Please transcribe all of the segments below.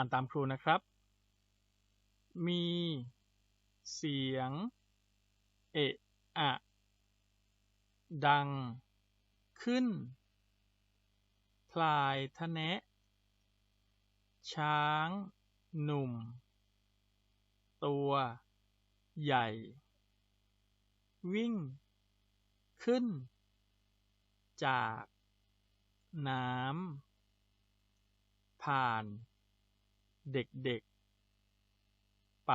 อ่านตามครูนะครับ มีเสียง เอะอะ ดัง ขึ้น พลายทะแนะ ช้าง หนุ่ม ตัว ใหญ่ วิ่ง ขึ้น จาก น้ำผ่าน เด็กๆ ไป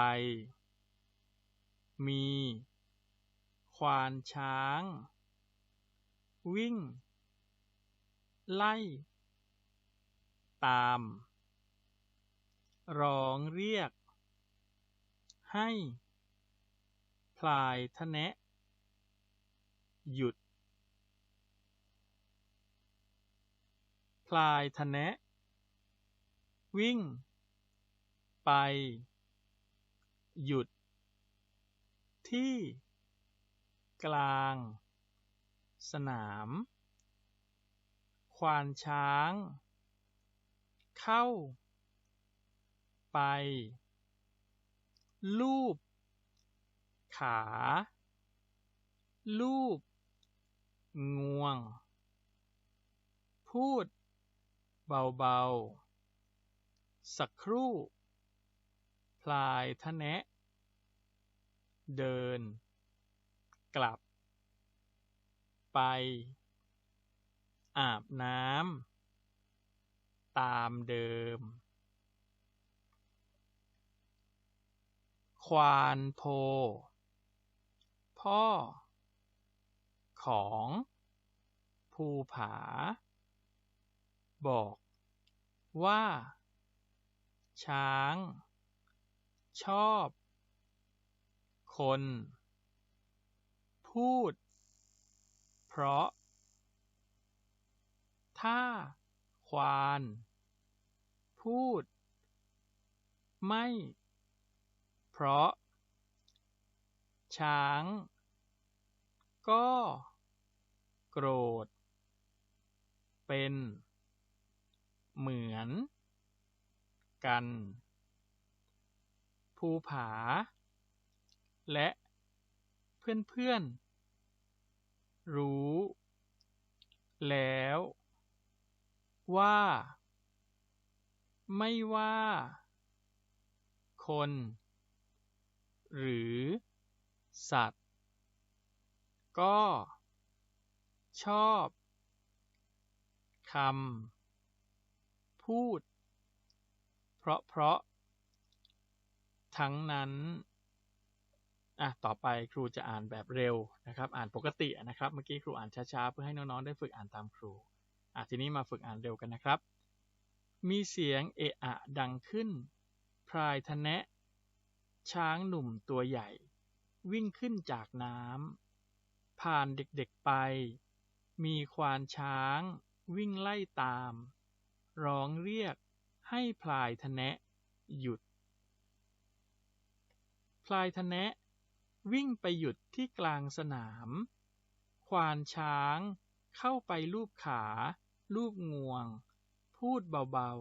มี ควานช้าง วิ่ง ไล่ ตาม ร้องเรียก ให้พลายทะแนะ หยุด พลายทะแนะ วิ่ง ไป หยุด ที่ กลาง สนาม ควานช้าง เข้า ไป ลูบ ขา ลูบ งวง พูด เบา ๆ สักครู่ พลายทะแนะ เดิน กลับ ไป อาบน้ำตามเดิม ควานโพ พ่อ ของภูผา บอกว่า ช้าง ชอบ คน พูด เพราะ ถ้า ควาน พูด ไม่ เพราะ ช้าง ก็ โกรธ เป็น เหมือน กัน ภูผา และเพื่อนๆ รู้ แล้ว ว่า ไม่ว่า คน หรือ สัตว์ ก็ ชอบคำพูด เพราะๆ ทั้งนั้นอะต่อไปครูจะอ่านแบบเร็วนะครับ อ่านปกตินะครับ เมื่อกี้ครูอ่านช้าๆ เพื่อให้น้องๆ ได้ฝึกอ่านตามครูอะทีนี้มาฝึกอ่านเร็วกันนะครับ มีเสียงเอะอะดังขึ้นพลายทะแนะ ช้างหนุ่มตัวใหญ่ วิ่งขึ้นจากน้ำผ่านเด็กๆไป มีควานช้างวิ่งไล่ตาม ร้องเรียกให้พลายทะแนะ หยุด พลายทะแนะ วิ่งไปหยุดที่กลางสนาม ควานช้าง เข้าไปลูบขา ลูบงวง พูดเบา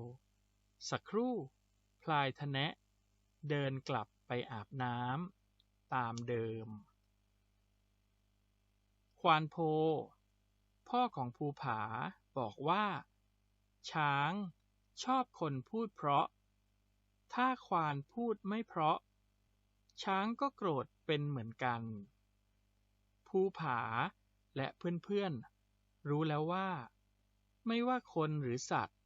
ๆ สักครู่พลายทะแนะ เดินกลับไปอาบน้ำตามเดิม ควานโพ พ่อของภูผาบอกว่า ช้างชอบคนพูดเพราะ ถ้าควานพูดไม่เพราะ ช้างก็โกรธเป็นเหมือนกัน ภูผาและเพื่อนๆ รู้แล้วว่า ไม่ว่าคนหรือสัตว์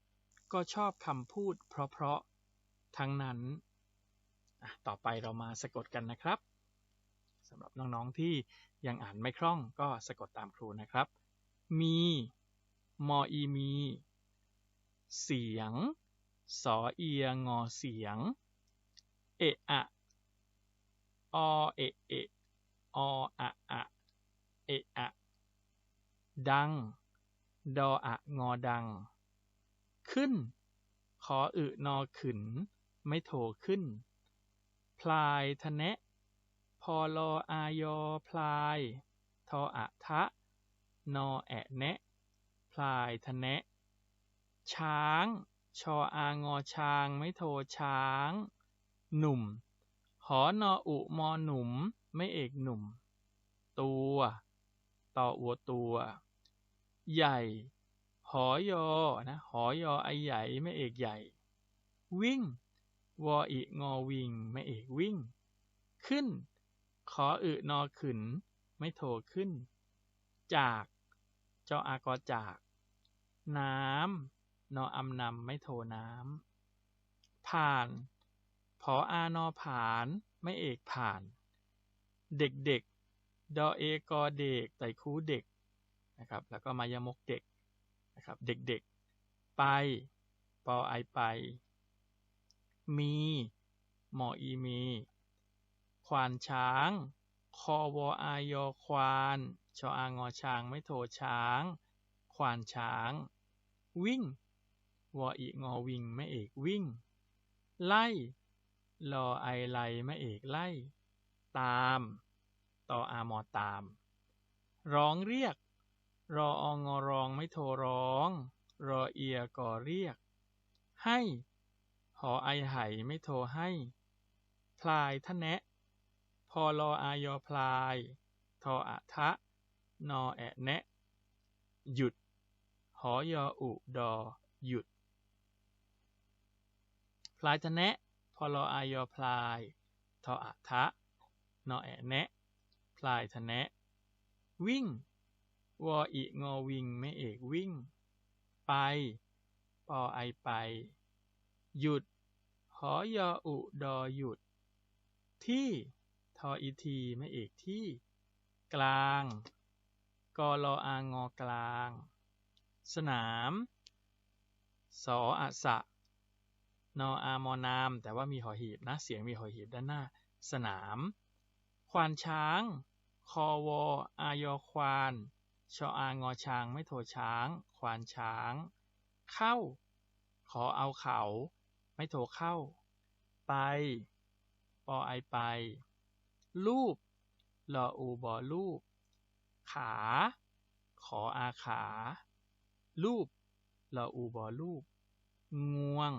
ก็ชอบคำพูดเพราะๆ ทั้งนั้น ต่อไปเรามาสะกดกันนะครับสำหรับน้องๆที่ยังอ่านไม่คล่องก็สะกดตามครูนะครับ มี มออีมี เสียง สอเอียงอเสียง เอะอะ อเอะเอะออะอะเอะอะ ดัง ดออะงอดัง ขึ้น ขออึนอขึ้น ไม่โทขึ้น พลายทะแนะพอลออายอพลาย ทออะทะ นอแอะแนะ พลายทะแนะ ช้าง ชออางอช้าง ไม่โทช้าง หนุ่ม หอนออุมอหนุ่ม ไม่เอกหนุ่ม ตัว ต่ออัวตัว ใหญ่ หอยอ นะ หอยอไอใหญ่ ไม่เอกใหญ่ วิ่ง วออีงอวิ่งไม่เอกวิ่ง ขึ้น ขออึนอขึ้น ไม่โทขึ้น จาก เจออากอจาก น้ำนออำนำไม่โทน้ำผ่าน ผออานอผ่าน ไม่เอกผ่าน เด็กๆดอเอกอเด็กไตคูเด็กนะครับ แล้วก็มายมกเด็กนะครับ เด็กๆไป ปอไอไป มีหมออีมีควานช้าง คอวออายอควาน ชออางอช้างไม่โทช้าง ควานช้าง วิ่ง วออีงอวิ่งไม่เอกวิ่ง ไล่ ลอไอไลไม่เอกไล่ ตามต่ออามอตาม ร้องเรียก รอองอรองไม่โทรร้อง รอเอียก่อเรียก ให้หอไอไหไม่โทรให้ พลายทะแนะ พอรออายอพลาย ทออะทะ นอแอะแนะ หยุด หอยออุดอ หยุด พลายทะแนะ พอรออายอพลายทออะทะนอแอะแนะพลายทะแนะ วิ่ง วออีงอวิ่งไม่เอกวิ่ง ไป ปอไอไป หยุด หอยออุดอหยุด ที่ทออีทีไม่เอกที่ กลางกอลออางอกลาง สนาม สออะสะ นออามอนาม แต่ว่ามีหอหีบนะ เสียงมีหอหีบด้านหน้า สนาม ควานช้าง คอวออายอควาน ชออางอช้าง ไม่โทช้าง ควานช้าง เข้า ขอเอาเขา ไม่โทเข้า ไป ปอไอไป รูปลออูบอรูป ขา ขออาขา รูปลออูบอรูปงวง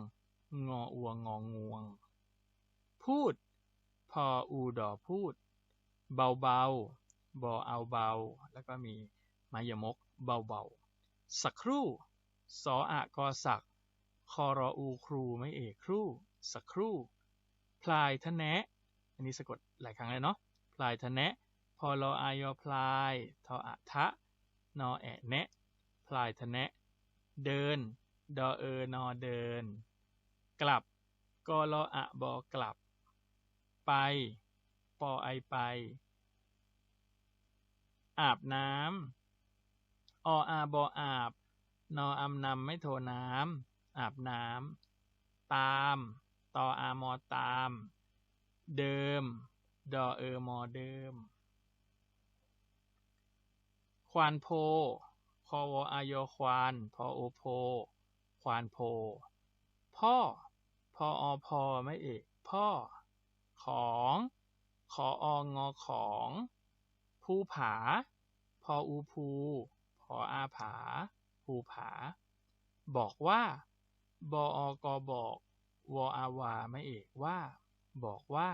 งออัวงองวง พูด พออูดอพูด เบาเบาบอเอาเบา แล้วก็มีมายมกเบาเบาสักครู่ สออะกอสัก คอรออูครูไม่เอกครู่ สักครู่ พลายทะแนะ อันนี้สะกดหลายครั้งเลยเนาะ พลายทะแนะ พอรออายอพลาย ทออะทะ นอแอะแนะ พลายทะแนะ เดิน ดอเออนอเดิน กลับกอรออะบอกลับ ไป ปอไอไป อาบน้ำออาบออาบ นออำนำไม่โทน้ำอาบน้ำตาม ตออามอตาม เดิม ดอเออมอเดิม ควานโพคอวออายอควาน พอโอโพ ควานโพ พ่อ พออพอไม่เอกพ่อ ของ ขอองอของภูผา พออูภูพออาผาภูผา บอกว่า บออกอบอกวออาวาไม่เอกว่า บอกว่า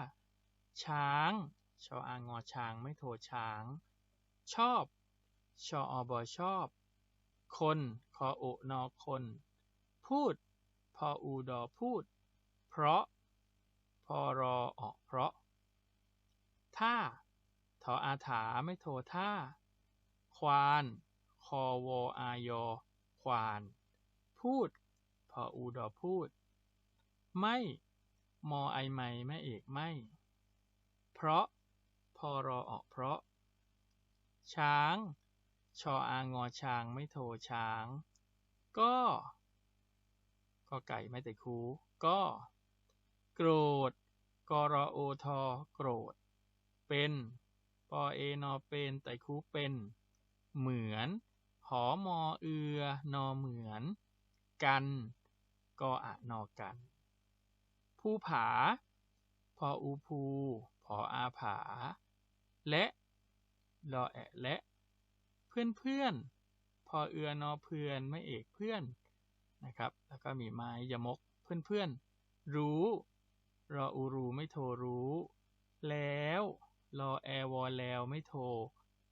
ช้างชออางอช้างไม่โทช้าง ชอบ ชออบอชอบ คน คอโอนอคน พูด พออูดอพูด เพราะ พอรอออกเพราะท่าทออาถาไม่โทท่า ควาน คอวออายอ ควาน พูด พออูดอพูด ไม่ มอไอไม่ไม่เอกไม่ เพราะ พอรอออกเพราะ ช้าง ชออางอช้างไม่โทช้าง ก็ ก็ไก่ไม่แต่คูก็ โกรธ กรอโอทอโกรธ เป็น ปอเอนอเป็นแต่คูเป็น เหมือน หอมอเอือนอเหมือน กัน กออะนอกันภูผา พออูภู พออาผา และรอแอะและ เพื่อนเพื่อน พอเอือนอเพื่อนไม่เอกเพื่อนนะครับ แล้วก็มีไม้ยมกเพื่อนๆ รู้ รออูรูไม่โทรรู้ แล้ว รอแอวอแล้วไม่โทร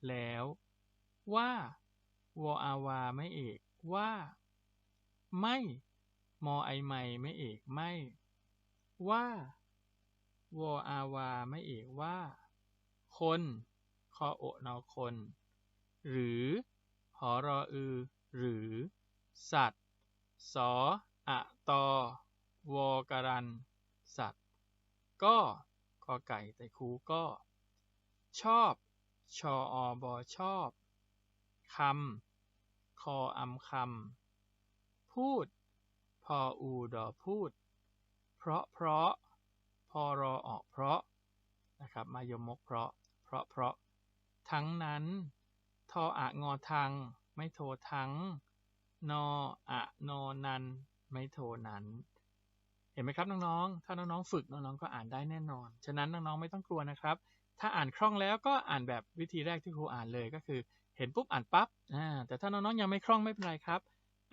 แล้ว ว่า วออาวาไม่เอกว่า ไม่ มอไอไม่ไม่เอกไม่ ว่า วออาวาไม่เอกว่า คนคอโอนอคน หรือหอรออือ หรือ สัตว์สออะตอวอการัน สัตว ก็กอไก่แต่ครูก็ ชอบ ชออบอชอบคำคออำคำพูด พออูดอพูด เพราะเพราะ พอรอออกเพราะนะครับมายมกเพราะ เพราะเพราะ ทั้งนั้น ทออะงอทัง ไม่โททั้ง นออะนอนัน ไม่โทนั้น เห็นไหมครับน้องๆ ถ้าน้องๆฝึกน้องๆก็อ่านได้แน่นอน ฉะนั้นน้องๆไม่ต้องกลัวนะครับ ถ้าอ่านคล่องแล้วก็อ่านแบบวิธีแรกที่ครูอ่านเลยก็คือ เห็นปุ๊บอ่านปั๊บแต่ถ้าน้องๆยังไม่คล่องไม่เป็นไรครับ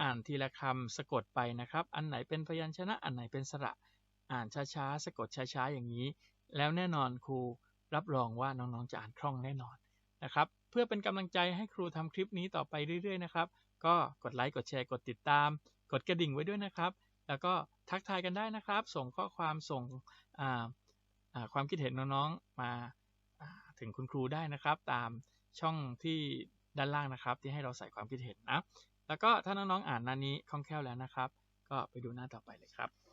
อ่านทีละคำสะกดไปนะครับ อันไหนเป็นพยัญชนะ อันไหนเป็นสระ อ่านช้าๆ สะกดช้าๆ อย่างนี้ แล้วแน่นอนครูรับรองว่าน้องๆจะอ่านคล่องแน่นอนนะครับ เพื่อเป็นกำลังใจให้ครูทำคลิปนี้ต่อไปเรื่อยๆนะครับ ก็กดไลค์ กดแชร์ กดติดตาม กดกระดิ่งไว้ด้วยนะครับ แล้วก็ ทักทายกันได้นะครับ ส่งข้อความส่งความคิดเห็นน้องๆมาถึงคุณครูได้นะครับ ตามช่องที่ด้านล่างนะครับ ที่ให้เราใส่ความคิดเห็นนะแล้วก็ถ้าน้องๆอ่านหน้านี้คล่องแคล่วแล้วนะครับ ก็ไปดูหน้าต่อไปเลยครับ